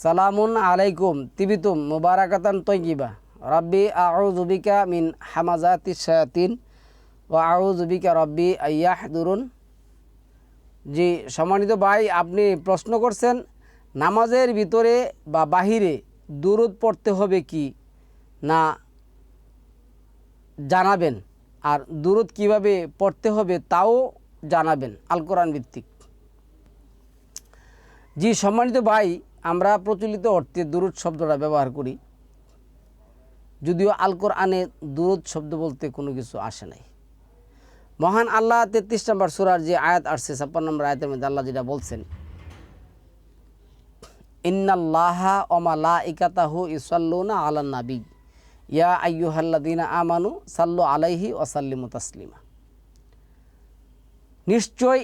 সালামুন আলাইকুম, তিবিতুম মুবারাকাতান তৈকিবা রাব্বি আউজুবিকা মিন হামাজাতি শায়াতিন ও আউজুবিকা রব্বি আয়াহ দুরুন জি, সম্মানিত ভাই, আপনি প্রশ্ন করছেন, নামাজের ভিতরে বা বাহিরে দূরত পড়তে হবে কি না জানাবেন? আর দূরত কীভাবে পড়তে হবে তাও জানাবেন আল কোরআন ভিত্তিক। জি, সম্মানিত ভাই আমরা প্রচলিত অর্থে দুরুদ শব্দটা ব্যবহার করি। যদিও আল কোরআনে দুরুদ শব্দ বলতে কোনো কিছু আসে নাই। মহান আল্লাহ তেত্রিশ নম্বর সুরার যে আয়াত আসছে, ছাপ্পান্ন নম্বর আয়াতের মধ্যে আল্লাহ যেটা বলছেন, ইন্নাল্লাহা ওমালা ইকাতাহু ইসাল্লুনা আলা নাবি। ইয়া আইয়ুহাল্লাদিনা আমানু সাল্লু আলাইহি ওসাল্লিমু তাসলিমা। নিশ্চয়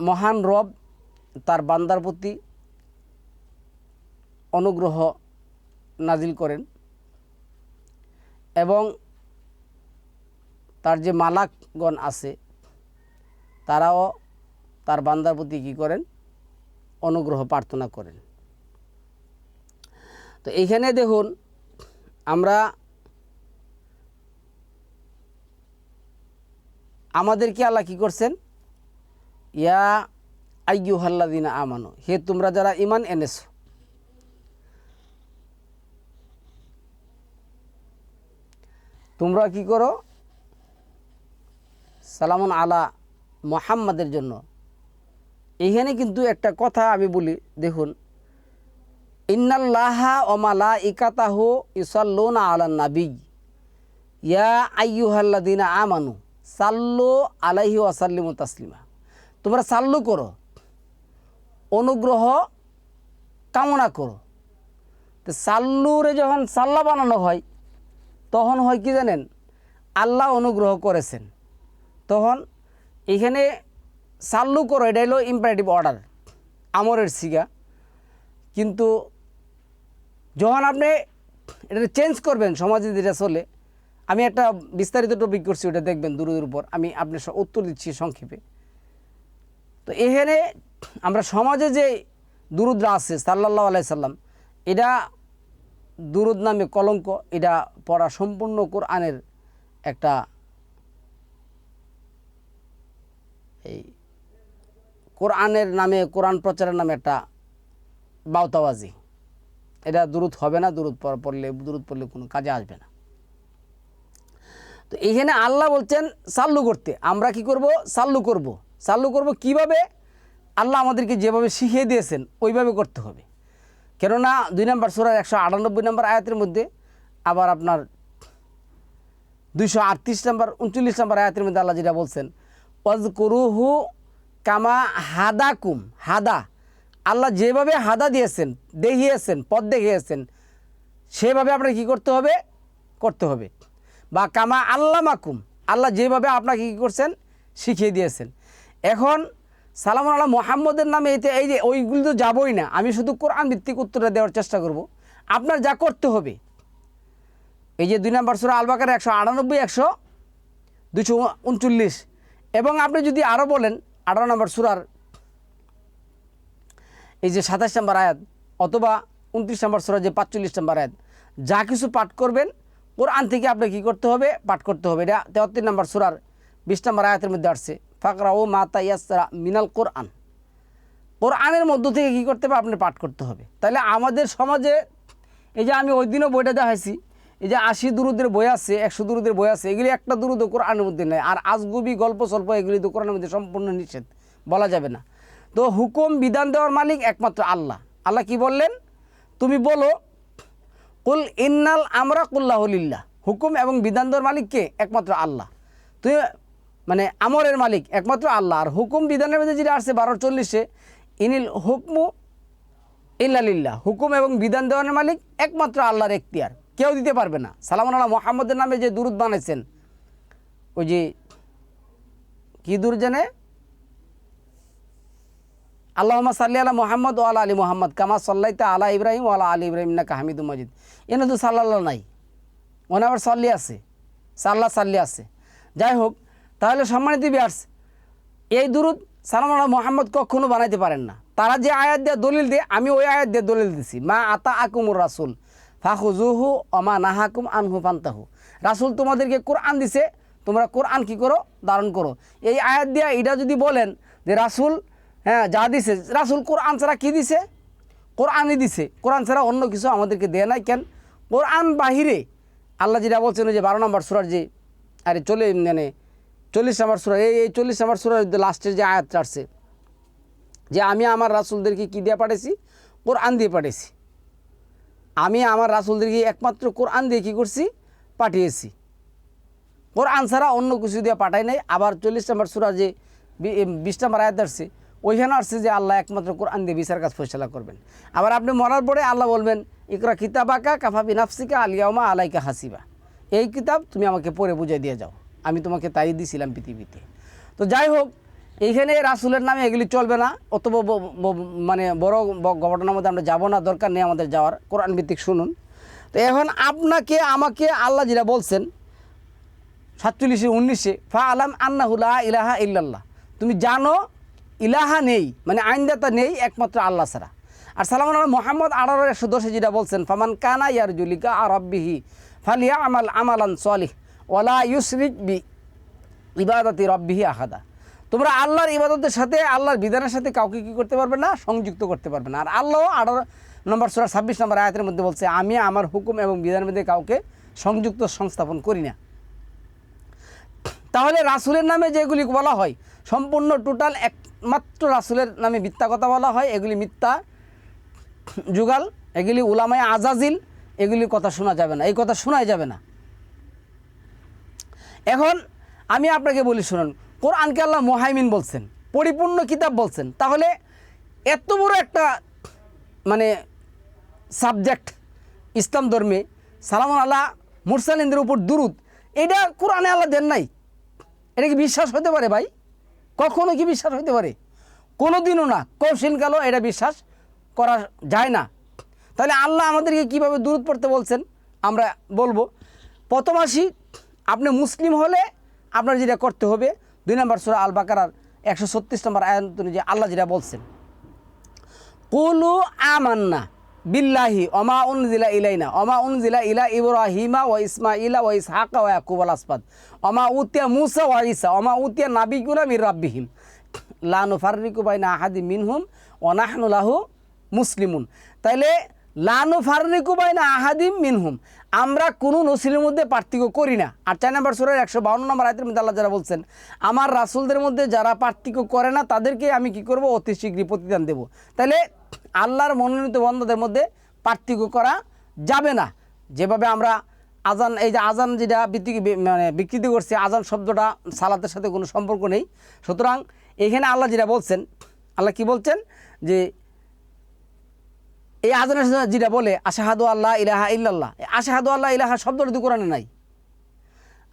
মহান রব তার বান্দার প্রতি অনুগ্রহ নাজিল করেন এবং তার যে মালাকগণ আছে, তারাও তার বান্দার প্রতি কী করেন? অনুগ্রহ প্রার্থনা করেন। তো এইখানে দেখুন, আমরা আমাদেরকে আল্লাহ কী করছেন? ইয়া আইয়ু হাল্লাদিনা আমানো, হে তোমরা যারা ইমান এনেছো তোমরা কি করো? সালামন আলা মোহাম্মদের জন্য। এইখানে কিন্তু একটা কথা আমি বলি, দেখুন। ইন্নাল্লাহা ওমালা ইকাতাহু ইসাল্লুনা আলা নাবি। ইয়া আইয়ুহাল্লাদিনা আমানু, সাল্লো আলাইহি ওয়াসাল্লিমু তাসলিমা। তোমরা সাল্লু করো। অনুগ্রহ, কামনা করো। তো সাল্লুরে যখন সাল্লা বানানো হয় তখন হয় কি জানেন? আল্লাহ অনুগ্রহ করেছেন। তখন এখানে সাল্লু করো, এটা হলো ইম্পারেটিভ অর্ডার আমরের সিগা কিন্তু যখন আপনি এটা চেঞ্জ করবেন, সমাজে যেটা চলে, আমি একটা বিস্তারিত টপিক করছি, ওটা দেখবেন দূরের উপর। আমি আপনার উত্তর দিচ্ছি সংক্ষেপে। তো এখানে আমরা সমাজে যে দুরুদ্রা আছে সাল্লাহ আলাই সাল্লাম, এটা দুরুদ নামে কলঙ্ক, এটা পড়া সম্পূর্ণ কোরআনের একটা এই কোরআনের নামে, কোরআন প্রচারের নামে একটা বাউতাবাজি। এটা দূরত হবে না দূরত পড়লে দূরত পড়লে কোনো কাজে আসবে না। তো এইখানে আল্লাহ বলছেন, সাল্লু করতে। আমরা কি করব? সাল্লু করব। সাল্লু করব কীভাবে? আল্লাহ আমাদেরকে যেভাবে শিখিয়ে দিয়েছেন, ওইভাবে করতে হবে। কেননা দুই নম্বর সুরার একশো আটানব্বই নম্বর আয়াতের মধ্যে আবার আপনার দুইশো আটত্রিশ নম্বর, উনচল্লিশ নম্বর আয়াতের মধ্যে আল্লাহ যেটা বলছেন ওয়াজ করুহু কামা হাদাকুম হাদা। আল্লাহ যেভাবে হাদা দিয়েছেন, দেখিয়েছেন, পথ দেখিয়েছেন, সেভাবে আপনাকে কী করতে হবে? করতে হবে। বা কামা আল্লাহ মাকুম আল্লাহ যেভাবে আপনাকে কী করছেন? শিখিয়ে দিয়েছেন। এখন সালাম আল্লাহ মোহাম্মদের নামে এতে এই যে ওইগুলো তো যাবই না। আমি শুধু কোরআন ভিত্তিক উত্তরটা দেওয়ার চেষ্টা করব। আপনার যা করতে হবে, এই যে দুই নম্বর সুরা আলবাকার একশো আটানব্বই, একশো দুশো উনচল্লিশ এবং আপনি যদি আরও বলেন, আঠারো নম্বর সুরার এই যে সাতাশ নম্বর আয়াত অথবা উনত্রিশ নম্বর সুরা যে পাঁচচল্লিশ নম্বর আয়াত, যা কিছু পাঠ করবেন, কোরআন থেকে আপনি কী করতে হবে? পাঠ করতে হবে। এটা তেহত্তর নম্বর সুরার বিশ নম্বর আয়াতের মধ্যে আসছে। ফাকরা ও মাতা ইয়াসরা মিনাল কোরআন। কোরআনের মধ্য থেকে কী করতে হবে? আপনি পাঠ করতে হবে। তাহলে আমাদের সমাজে, এই যে আমি ওই দিনও বইটা দেখাইছি, এই যে আশি দুরুদের বই আছে, একশো দুরুদের বই আছে, এগুলি একটা দুরুদ কোরআনের মধ্যে নেই। আর আজগুবি গল্প স্বল্প, এগুলি তো কোরআনের মধ্যে সম্পূর্ণ নিষেধ, বলা যাবে না। তো হুকুম, বিধান দেওয়ার মালিক একমাত্র আল্লাহ। আল্লাহ কি বললেন? তুমি বলো, কুল ইন্নাল আমরা কুল্লাহলিল্লাহ হুকুম এবং বিধান দেওয়ার মালিক কে? একমাত্র আল্লাহ। তুমি মানে আমরের মালিক, একমাত্র আল্লাহ। আর হুকুম বিধানের মধ্যে যেটা আসছে বারো চল্লিশে, ইনিল হুকমু ইল্লালিল্লাহ হুকুম এবং বিধান দেওয়ানের মালিক একমাত্র আল্লাহর এখতিয়ার। কেউ দিতে পারবে না। সালাম আল্লাহ মোহাম্মদের নামে যে দুরুদ বানাইছেন, ওই যে কী দূর জানে? আল্লাহমা সাল্লি আলা মোহাম্মদ ও আলা আলী মোহাম্মদ, কামা সাল্লাইতা আলা ইব্রাহিম ও আলা ইব্রাহিম না কাহামিদুল মজিদ। এনে তো সাল্লাহ নাই। ওনে আবার সাল্লি আছে। সাল্লাহ সাল্লি আছে। যাই হোক তাহলে সম্মানিত বিয়ার্স এই দুরুদ সালাম আল্লাহ মোহাম্মদ কখনো বানাইতে পারেন না। তারা যে আয়াত দিয়ে দলিল দিয়ে, আমি ওই আয়াত দিয়ে দলিল দিছি। মা আতা আকুমুর রাসুল ফাহুজুহু অমা নাহাকুম আনহু পান্তাহু রাসুল তোমাদেরকে কোরআন দিছে, তোমরা কোরআন কি করো? ধারণ করো। এই আয়াত দিয়া এটা যদি বলেন যে রাসুল হ্যাঁ যা দিছে, রাসুল কোরআন ছাড়া কী দিছে? কোরআনই দিছে। কোরআন ছাড়া অন্য কিছু আমাদেরকে দেয় নাই কেন? কোরআন বাহিরে আল্লাহ যেটা বলছেন যে বারো নম্বর সুরার যে, আরে চলে মানে চল্লিশ নম্বর সুরা, এই এই চল্লিশ নম্বর সুরার লাস্টের যে আয়াত আসছে, যে আমি আমার রাসুলদেরকে কী দিয়ে পাঠিয়েছি কোরআন দিয়ে পাঠিয়েছি আমি আমার রাসুলদেরকে একমাত্র কোরআন দিয়ে কী করছি? পাঠিয়েছি। কোরআন ছাড়া অন্য কিছু দিয়ে পাঠাই নাই। আবার চল্লিশ নম্বর সুরা যে বিশ নম্বর আয়াত আসছে ওইখানে আসছে যে আল্লাহ একমাত্র কোরআন দিয়ে বিচার কাজ ফয়সলা করবেন। আবার আপনি মরার পরে আল্লাহ বলবেন, ইকরা কিতাবাকা কাফাবি নাফসিকা আলিয়ামা আলাইকা হাসিবা। এই কিতাব তুমি আমাকে পড়ে বুঝিয়ে দিয়ে যাও। আমি তোমাকে তাই দিয়েছিলাম পৃথিবীতে। তো যাই হোক, এইখানে রাসুলের নামে এগুলি চলবে না অত মানে বড় ঘটনার মধ্যে আমরা যাব না, দরকার নেই আমাদের যাওয়ার। কোরআন ভিত্তিক শুনুন। তো এখন আপনাকে, আমাকে আল্লাহ যেটা বলছেন, সাতচল্লিশে, উনিশে ফা আলাম আন্নাহুল্লাহ ইলাহা ইল্লাল্লাহ। তুমি জানো, ইলাহা নেই মানে আইনদাতা নেই, একমাত্র আল্লাহ ছাড়া। আর সালাম মোহাম্মদ আঠারো একশো দশে যেটা বলছেন, ফামান কানা ইয়ার জুলিকা আর রব্বিহি ফালিয়া আমাল আমালান সলিহ। OLA ইউসরিক B ইবাদতি রব্বিহি আহাদা। তোমরা আল্লাহর ইবাদতের সাথে, আল্লাহর বিধানের সাথে কাউকে কী করতে পারবে না? সংযুক্ত করতে পারবে না। আর আল্লাহ আঠারো নম্বর সোরা ছাব্বিশ নম্বর আয়াতের মধ্যে বলছে, আমি আমার হুকুম এবং বিধানের মধ্যে কাউকে সংযুক্ত সংস্থাপন করি না। তাহলে রাসুলের নামে যেগুলি বলা হয়, সম্পূর্ণ টোটাল একমাত্র রাসুলের নামে মিথ্যা কথা বলা হয়। এগুলি মিথ্যা যুগাল, এগুলি উলামায় আজাজিল, এগুলির কথা শোনা যাবে না। এই কথা শোনাই যাবে না। এখন আমি আপনাকে বলি, শুনুন, কোরআনকে আল্লাহ মোহাইমিন বলছেন, পরিপূর্ণ কিতাব বলছেন, তাহলে এত বড় একটা মানে সাবজেক্ট ইসলাম ধর্মে সালাম আল্লাহ মুরসালিনদের উপর দুরুদ, এটা কোরআনে আল্লাহ দেন নাই। এটা কি বিশ্বাস হতে পারে ভাই? কখনো কি বিশ্বাস হতে পারে? কোনো দিনও না কৌশিনকালও এটা বিশ্বাস করা যায় না। তাহলে আল্লাহ আমাদেরকে কীভাবে দূরত পড়তে বলছেন, আমরা বলব, প্রথম আসি আপনি মুসলিম হলে আপনার যেটা করতে হবে, দুই নম্বর সুরা আল বাকারার একশো ছত্রিশ নম্বর আয়াত অনুযায়ী আল্লাহ যেটা বলছেন, কুলু আমান্না বিল্লাহি অমা উনজিলা ইলাইনা অমা উনজিলা ইলা ইব্রাহিমা ও ইসমাইলা ও ইসহাকা ও ইয়াকুব আসপাদ অমা উতিয়া মুসা ও ইসা অমা উতিয়া নাবিগুনা মির রাব্বিহিম লানু ফারিকু বাইনা আহাদি মিনহুম অনাহনু লাহু মুসলিমুন। তাইলে লানু ফারিকু বাইনা আহাদিম মিনহুম। আমরা কোনো নসিলের মধ্যে পার্থক্য করি না। আর চার নম্বর সুরের একশো বাউন্ন নম্বর আয়তের মধ্যে আল্লাহ যারা বলছেন, আমার রাসুলদের মধ্যে যারা পার্থক্য করে না, তাদেরকে আমি কি করব? অতি শীঘ্রই প্রতিদান দেব। তাহলে আল্লাহর মনোনীত বন্ধদের মধ্যে পার্থক্য করা যাবে না। যেভাবে আমরা আজান এই যে আজান যেটা বিক্রি মানে বিকৃতি করছে, আজান শব্দটা সালাতের সাথে কোনো সম্পর্ক নেই। সুতরাং এখানে আল্লাহ যেটা বলছেন, আল্লাহ কি বলছেন? যে এই আজানের যেটা বলে, আশাহাদু আল্লাহ ইলাহা ইল্লাল্লাহ। আশাহাদু আল্লাহ ইলাহা শব্দটা তো কোরআনে নাই।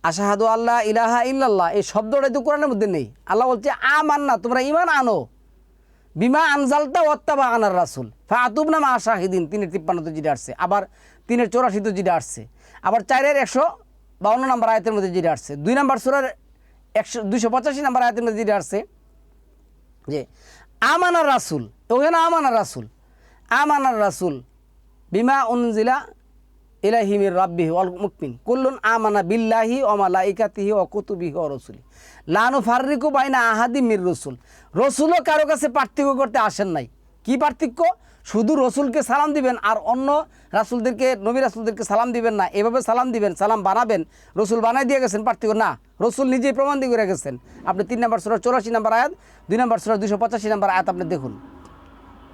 আশাহাদু আল্লাহ ইলাহা ইল্লাল্লাহ, এই শব্দটা তো কোরআনের মধ্যে নেই। আল্লাহ বলছে আমান না তোমরা ইমান আনো। বিমা আনজালতা ওয়াত্তাবা আনার রাসুল। ফা আতুব নামা আশাহিদিন তিনের তিপ্পান্নতে যেটা আসছে। আবার তিনের চৌরাশি তো যেটা আসছে। আবার চারের একশো বাউন্ন নম্বর আয়তের মধ্যে যেটা আসছে। দুই নম্বর সুরার একশো, দুইশো পঁচাশি নম্বর আয়তের মধ্যে যেটা আসছে যে, আমানার রাসুল। ওখানে আমানার রাসুল। আমানার রাসুল। বিমা উনজিলা ইলাহিমির রাব্বিহি অল মুকমিন। কুল্লুন আমানা বিল্লাহি অমালা ইকাতিহি ও কুতুবিহি ও রসুলি লানু ফারিকু বাইনা আহাদি মির রসুল। রসুলও কারও কাছে পার্থক্য করতে আসেন নাই। কি পার্থক্য? শুধু রসুলকে সালাম দিবেন আর অন্য রাসুলদেরকে, নবী রাসুলদেরকে সালাম দিবেন না। এভাবে সালাম দিবেন, সালাম বানাবেন, রসুল বানাই দিয়ে গেছেন, পার্থক্য না। রসুল নিজেই প্রমাণ দিয়ে গেছেন। আপনি তিন নম্বর সুরা চৌরাশি নম্বর আয়াত, দুই নম্বর সুরা দুশো পঁচাশি নম্বর আয়াত আপনি দেখুন।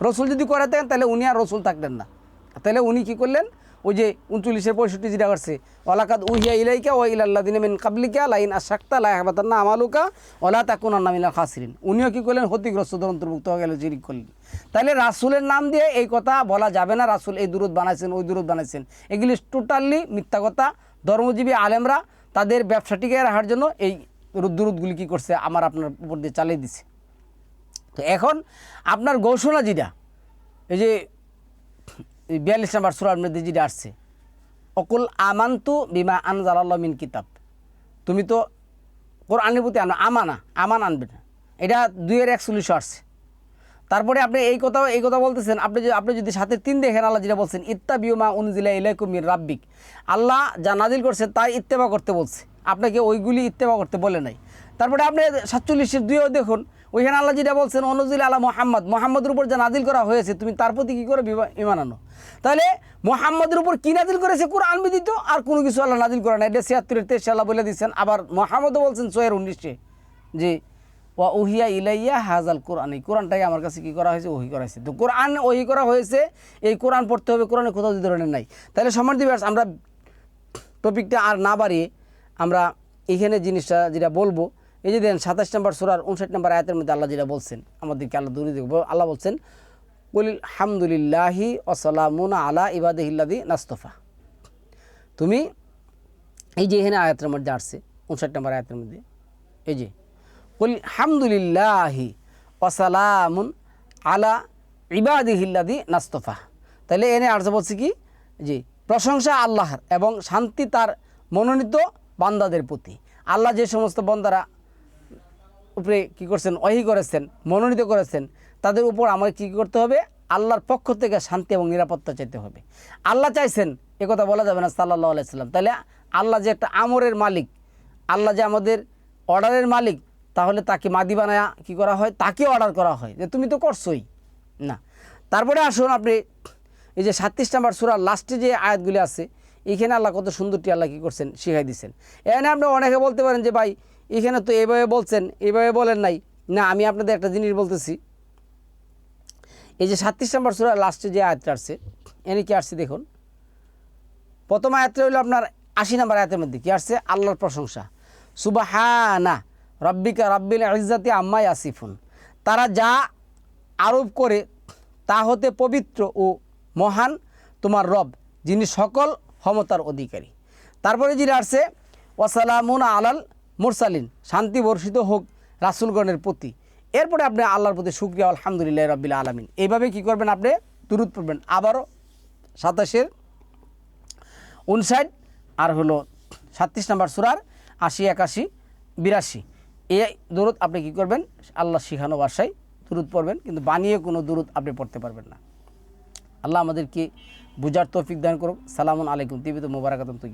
রসুল যদি করে থাকেন, তাহলে উনি আর রসুল থাকলেন না। তাহলে উনি কি করলেন? ওই যে উনচল্লিশের পঁয়ষট্টি যেটা করছে ওলাকাদ উহিয়া ইলাইকা ও ইলাল্লা দিন কাবলিকা লাইন আশাক্তা লাই হাবাতান্না আমালুকা ওলা তাকুন নামিনা খাসিরিন। উনিও কি করলেন? ক্ষতিগ্রস্তদের অন্তর্ভুক্ত হয়ে গেল, জিরিক করলেন। তাহলে রাসুলের নাম দিয়ে এই কথা বলা যাবে না, রাসুল এই দূরত বানাইছেন, ওই দূরত বানাইছেন। এগুলি টোটালি মিথ্যা কথা। ধর্মজীবী আলেমরা তাদের ব্যবসাটিকে রাখার জন্য এই দূরতগুলি কী করছে, আমার আপনার উপর দিয়ে চালিয়ে দিছে তো এখন আপনার ঘোষণা যেটা, এই যে বিয়াল্লিশ নাম্বার সুরার মধ্যে যেটা আসছে, অকুল আমান্তু বিমা আনজালাল্লাহ মিন কিতাব। তুমি তো কোরআনের প্রতি আনো, আমানা, আমান আনবে না। এটা দুইয়ের একচল্লিশশো আসছে। তারপরে আপনি এই কথা এই কথা বলতেছেন, আপনি যদি আপনি যদি সাথে তিন দেখেন, আল্লাহ যেটা বলছেন ইত্তা বিউমা উনজিলা ইলাইকুম মির রাব্বিক। আল্লাহ যা নাজিল করছে, তাই ইত্তেবা করতে বলছে। আপনাকে ওইগুলি ইত্তেবা করতে বলে নাই। তারপরে আপনি সাতচল্লিশের দুইও দেখুন ওইখানে আল্লাহ যেটা বলছেন, অনুজিল আল্লাহ মোহাম্মদ। মোহাম্মদের উপর যা নাজিল করা হয়েছে, তুমি তার প্রতি কী করে ইমান আনো? তাহলে মোহাম্মদের উপর কি নাজিল করেছে? কোরআন বিদিত আর কোনো কিছু আল্লাহ নাজিল করে না এটা ছিয়াত্তরের তেইশে আল্লাহ বলে দিচ্ছেন আবার মোহাম্মদও বলছেন সোয়ের উনিশে, যে, ওয়া উহিয়া ইলাইয়া হাজাল কোরআন। এই কোরআনটাই আমার কাছে কি করা হয়েছে? ওহি করা হয়েছে। তো কোরআন ওহি করা হয়েছে, এই কোরআন পড়তে হবে, কোরআনে কোথাও যে ধরনের নাই। তাহলে সমান দিবাস আমরা টপিকটা আর না বাড়িয়ে আমরা এখানে জিনিসটা যেটা বলব এই যে দেন সাতাশ নম্বর সুরার উনষাট নম্বর আয়াতের মধ্যে আল্লাহ যেটা বলছেন, আমাদেরকে আল্লাহ দূরে আল্লাহ বলছেন বলিল হামদুলিল্লাহি ওসালামুনা আলা ইবাদহিল্লাদি নাস্তফা। তুমি এই যে এখানে আয়াতের মধ্যে আসছে, উনষাট নম্বর আয়াতের মধ্যে, এই যে, বলি হামদুলিল্লাহি ওসালামুন আলা ইবাদিহিল্লাদি নাস্তফা। তাহলে এনে আর্য বলছে কি, যে প্রশংসা আল্লাহর এবং শান্তি তার মনোনীত বান্দাদের প্রতি। আল্লাহ যে সমস্ত বন্দারা উপরে কী করছেন অহি করেছেন, মনোনীত করেছেন, তাদের উপর আমাকে কী করতে হবে? আল্লাহর পক্ষ থেকে শান্তি এবং নিরাপত্তা চাইতে হবে। আল্লাহ চাইছেন, এ কথা বলা যাবে না সাল্লাহ আলাইসাল্লাম তাহলে আল্লাহ যে একটা আমরের মালিক, আল্লাহ যে আমাদের অর্ডারের মালিক, তাহলে তাকে মাদি বানায়া কী করা হয়? তাকে অর্ডার করা হয়। যে তুমি তো করছোই। না। তারপরে আসুন আপনি, এই যে সাতত্রিশ নাম্বার সুরার লাস্টে যে আয়াতগুলি আছে, এখানে আল্লাহ কত সুন্দরটি আল্লাহ কী করছেন? শিখাই দিচ্ছেন এখানে আপনি অনেকে বলতে পারেন যে, ভাই এখানে তো এভাবে বলছেন এভাবে বলেন নাই। না, আমি আপনাদের একটা জিনিস বলতেছি। এই যে সাতত্রিশ নম্বর সুরার লাস্টে যে আয়াতটা আসছে, এনে কি আসছে দেখুন? প্রথম আয়াতটা হলো আপনার আশি নম্বর আয়াতের মধ্যে কি আসছে? আল্লাহর প্রশংসা। সুবাহানা রব্বিকা রব্বিল ইজ্জাতি আম্মাই আসিফুন তারা যা আরোপ করে, তা হতে পবিত্র ও মহান তোমার রব, যিনি সকল ক্ষমতার অধিকারী। তারপরে যিনি আসছে, ওয়াসালামুন আলাল মুরসালিন, শান্তি বর্ষিত হোক রাসুলগণের প্রতি। এরপরে আপনি আল্লাহর প্রতি শুক্রিয়া, আলহামদুলিল্লাহ রবিল আলমিন। এইভাবে কি করবেন আপনি? দূরত পড়বেন। আবারও সাতাশের উনষাট, আর হলো সাতত্রিশ নম্বর সুরার আশি, একাশি, বিরাশি। এই দূরত আপনি কি করবেন? আল্লাহ শিখানো ভাষায় দূরত পড়বেন, কিন্তু বানিয়ে কোনো দূরত আপনি পড়তে পারবেন না। আল্লাহ আমাদেরকে বুঝার তৌফিক দান করুক। সালামুন আলাইকুম। তিবিত মুবারাকাতুম তো